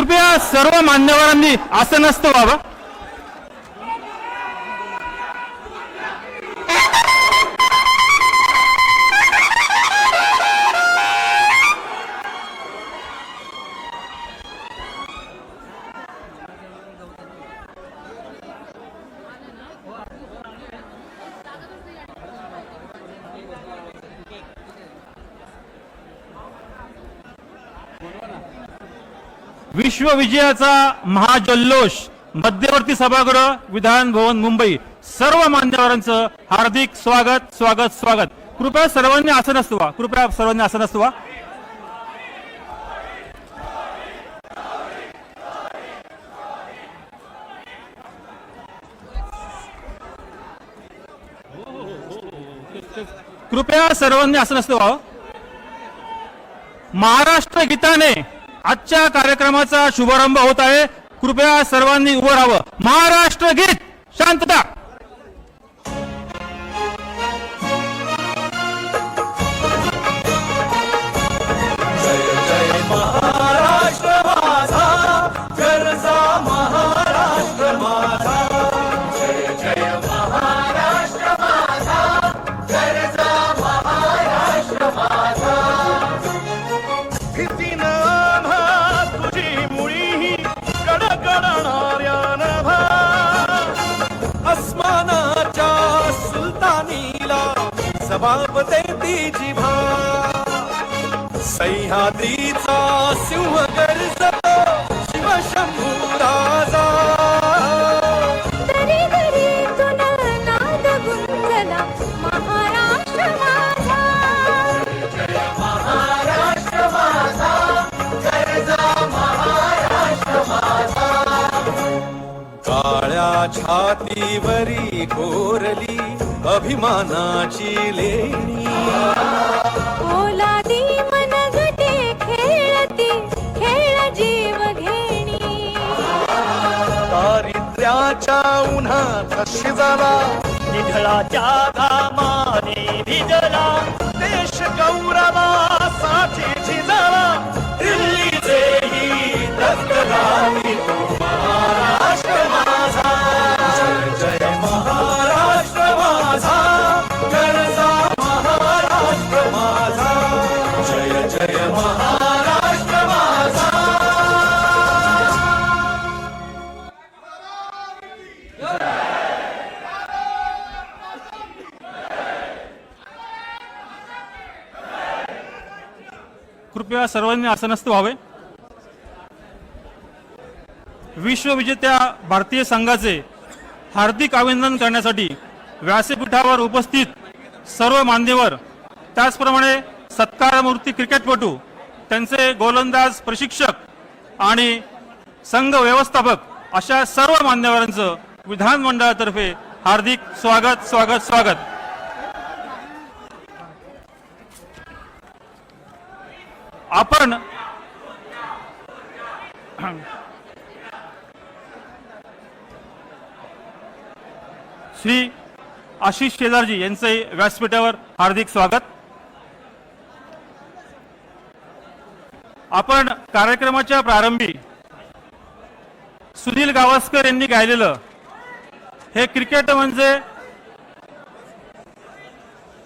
कृपया सर्व मान्यवरांनी असं नसतं बाबा विश्वविजयाचा महाजल्लोष मध्यवर्ती सभागृह विधान भवन मुंबई सर्व मान्यवरांचं हार्दिक स्वागत स्वागत स्वागत. कृपया सर्वांनी आसन व्हा कृपया सर्वांनी आसन व्हा कृपया सर्वांनी आसन असतो महाराष्ट्र गीताने आजच्या कार्यक्रमाचा शुभारंभ होत आहे. कृपया सर्वांनी उभं राहावं. महाराष्ट्र गीत शांतता. जबाब देती जिभा सह्याद्रीचा सिंह गर्जतो शिवशंभू राजा. तुन नाद गुंजला महाराष्ट्र माझा. काळ्या छातीवरी कोरली अभिमानाची लेणी. ओलादी मनगटे खेळती खेळ जीव घेणी. दारिद्र्याच्या उन्हात शिजला निढळाच्या घामाने भिजला देश गौरवासाठी कृपया सर्वांनी आसनस्थ व्हावे. विश्वविजेत्या भारतीय संघाचे हार्दिक अभिनंदन करण्यासाठी व्यासपीठावर उपस्थित सर्व मान्यवर त्याचप्रमाणे सत्कारमूर्ती क्रिकेटपटू त्यांचे गोलंदाज प्रशिक्षक आणि संघ व्यवस्थापक अशा सर्व मान्यवरांचं विधानमंडळातर्फे हार्दिक स्वागत स्वागत स्वागत. आपण श्री आशिष शेजारजी यांचे व्यासपीठावर हार्दिक स्वागत. आपण कार्यक्रमाच्या प्रारंभी सुनील गावस्कर यांनी गायलेलं हे क्रिकेट म्हणजे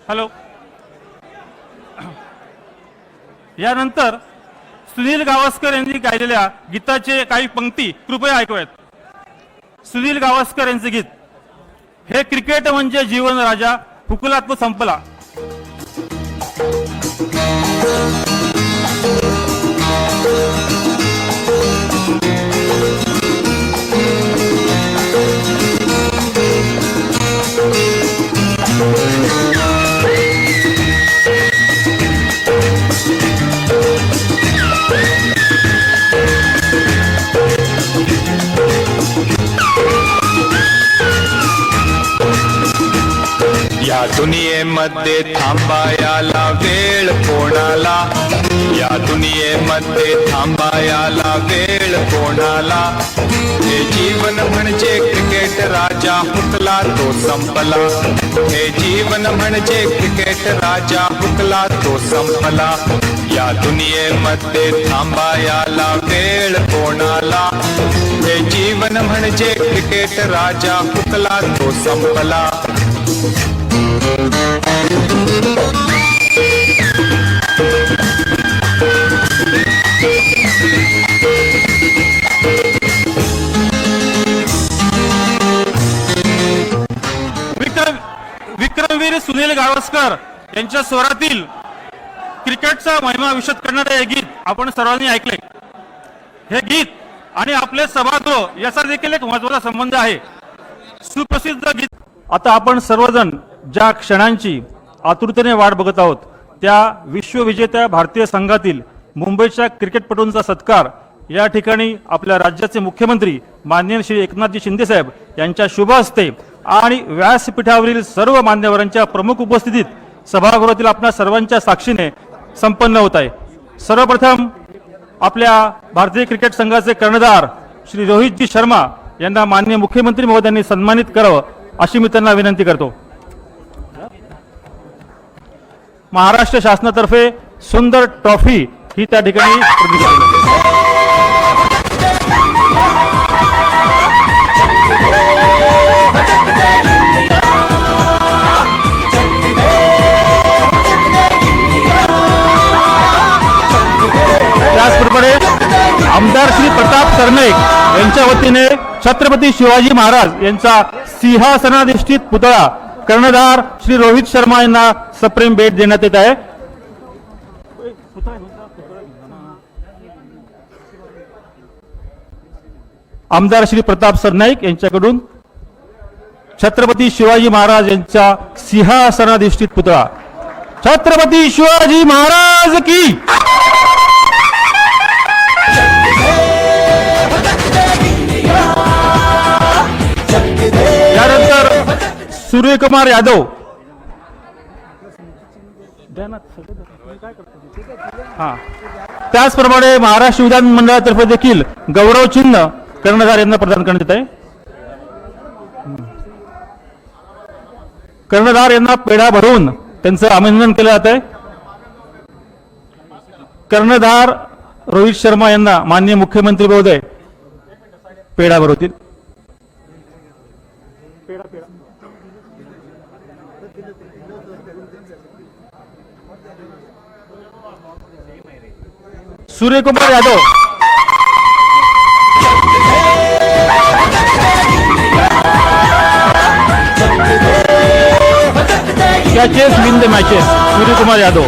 हॅलो यानंतर सुनील गावस्कर यांनी गायलेल्या गीताचे काही पंक्ती कृपया ऐकूयात. सुनील गावस्कर यांचे गीत हे क्रिकेट म्हणजे जीवन राजा हुकुलात संपला. दुनियेमध्ये थांबायाला वेळ कोणाला? या दुनियेमध्ये थांबायाला वेळ कोणाला? हे जीवन म्हणजे क्रिकेट राजा हुकला तो संपला. हे जीवन म्हणजे क्रिकेट राजा हुकला तो संपला. या दुनियेमध्ये थांबायाला वेळ कोणाला? हे जीवन म्हणजे क्रिकेट राजा हुकला तो संपला. विक्रमवीर सुनील गावस्कर यांच्या स्वरातील क्रिकेटचा महिमा विशद करणारे हे गीत आपण सर्वांनी ऐकले. हे गीत आणि आपले सभागृह याचा देखील एक महत्त्वाचा संबंध आहे. सुप्रसिद्ध गीत आता आपण सर्वजण ज्या क्षणांची आतुरतेने वाट बघत आहोत. त्या विश्वविजेत्या भारतीय संघातील मुंबईच्या क्रिकेटपटूंचा सत्कार. या ठिकाणी आपल्या राज्याचे मुख्यमंत्री मान्य श्री एकनाथजी शिंदेसाहेब यांच्या शुभ हस्ते आणि व्यासपीठावरील सर्व मान्यवरांच्या प्रमुख उपस्थितीत सभागृहातील आपल्या सर्वांच्या साक्षीने संपन्न होत आहे. सर्वप्रथम आपल्या भारतीय क्रिकेट संघाचे कर्णधार श्री रोहितजी शर्मा यांना माननीय मुख्यमंत्री महोदयांनी सन्मानित करावं अशी मी त्यांना विनंती करतो. महाराष्ट्र शासनातर्फे सुंदर ट्रॉफी ही त्या ठिकाणी त्याचप्रमाणे आमदार श्री प्रताप सरनाईक यांच्या वतीने छत्रपती शिवाजी महाराज यांचा सिंहासनाधिष्ठित पुतळा कर्णधार श्री रोहित शर्मा यांना सप्रेम भेट देण्यात येत आहे. आमदार श्री प्रताप सरनाईक यांच्याकडून छत्रपती शिवाजी महाराज यांचा सिंहासनाधिष्ठित पुतळा. छत्रपती शिवाजी महाराज की सूर्यकुमार यादव. हा. त्याचप्रमाणे महाराष्ट्र विधान मंडळातर्फे देखील गौरव चिन्ह कर्णधार यांना प्रदान करण्यात येत आहे. कर्णधार यांना पेढा भरून त्यांचं अभिनंदन केलं जात आहे. कर्णधार रोहित शर्मा यांना माननीय मुख्यमंत्री महोदय पेढा भरवतील. Suryakumar Yadav. Catches win the matches Suryakumar Yadav.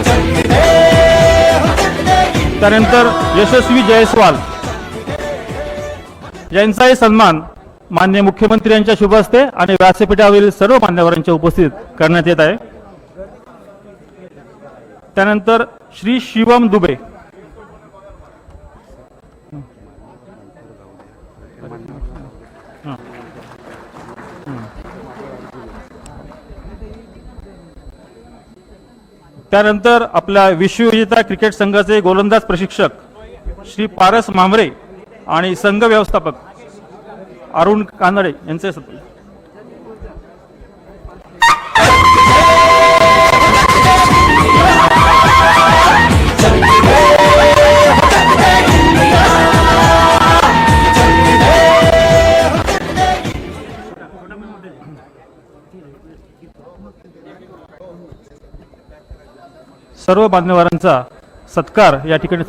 त्यानंतर यशस्वी जयस्वाल. यांचाही सन्मान मान्य मुख्यमंत्री यांच्या शुभ हस्ते आणि व्यासपीठावरील सर्व मान्यवरांच्या उपस्थित करण्यात येत आहे. त्यानंतर श्री शिवम दुबे. त्यानंतर आपल्या विश्वविजेता क्रिकेट संघाचे गोलंदाज प्रशिक्षक श्री पारस मामरे आणि संघ व्यवस्थापक अरुण कानडे यांचे सर्व मान्यवरांचा सत्कार या ठिकाणी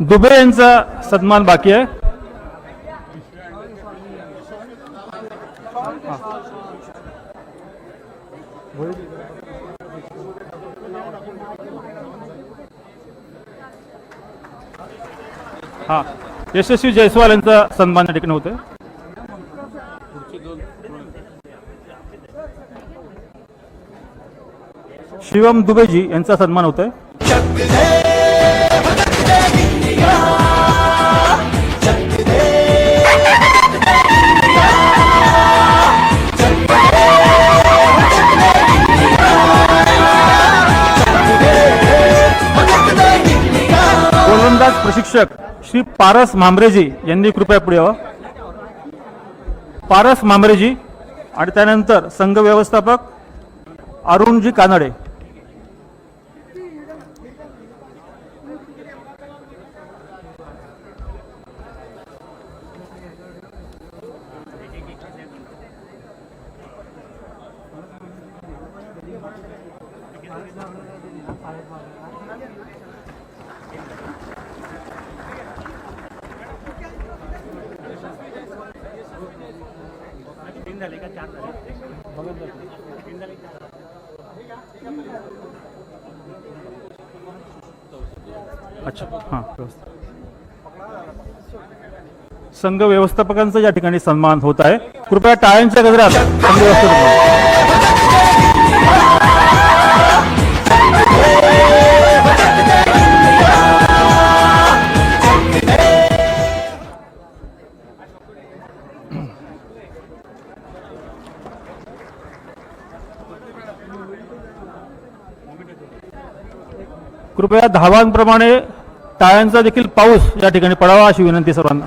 दुबे यांचा सन्मान बाकी आहे. हा. यशस्वी जयस्वाल यांचा सन्मान या ठिकाणी होतोय. शिवम दुबेजी यांचा सन्मान होत आहे प्रशिक्षक श्री पारस मांबरेजी यांनी कृपया पुढे यावं. पारस मांबरेजी आणि त्यानंतर संघ व्यवस्थापक अरुणजी कानडे. झाले का? चार झाले. बघत जातो तीन झाले अच्छा हां संघ व्यवस्थापकांचा या ठिकाणी सन्मान होत आहे. कृपया टाळ्यांच्या गजरात संघ व्यवस्थापक कृपया धावांप्रमाणे टाळ्यांचा देखील पाऊस या ठिकाणी पडावा अशी विनंती सर्वांना.